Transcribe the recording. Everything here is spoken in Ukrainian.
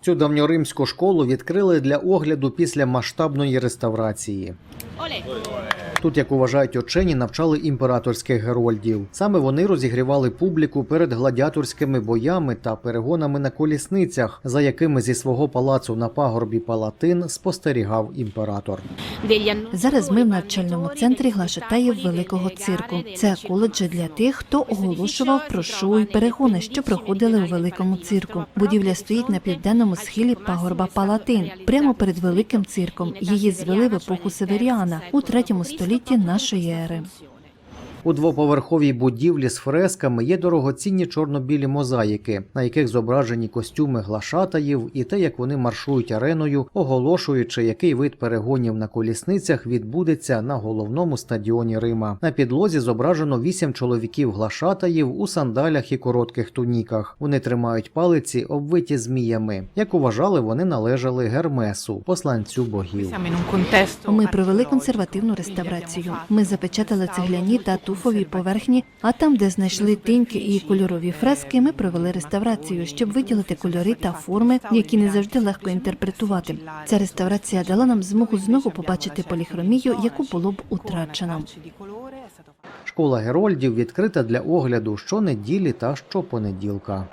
Цю давньоримську школу відкрили для огляду після масштабної реставрації. Тут, як вважають учені, навчали імператорських герольдів. Саме вони розігрівали публіку перед гладіаторськими боями та перегонами на колісницях, за якими зі свого палацу на пагорбі Палатин спостерігав імператор. Зараз ми в навчальному центрі Глашатаїв Великого цирку. Це коледжі для тих, хто оголошував про шоу і перегони, що проходили у великому цирку. Будівля стоїть на південному схилі пагорба Палатин, прямо перед великим цирком. Її звели в епоху Северіана у третьому столітті нашої ери. У двоповерховій будівлі з фресками є дорогоцінні чорно-білі мозаїки, на яких зображені костюми глашатаїв і те, як вони маршують ареною, оголошуючи, який вид перегонів на колісницях відбудеться на головному стадіоні Рима. На підлозі зображено вісім чоловіків глашатаїв у сандалях і коротких туніках. Вони тримають палиці, обвиті зміями. Як вважали, вони належали Гермесу, посланцю богів. Ми провели консервативну реставрацію. Ми запечатали цегляні та туфові поверхні, а там, де знайшли тиньки і кольорові фрески, ми провели реставрацію, щоб виділити кольори та форми, які не завжди легко інтерпретувати. Ця реставрація дала нам змогу знову побачити поліхромію, яку було б утрачено. Школа герольдів відкрита для огляду щонеділі та щопонеділка.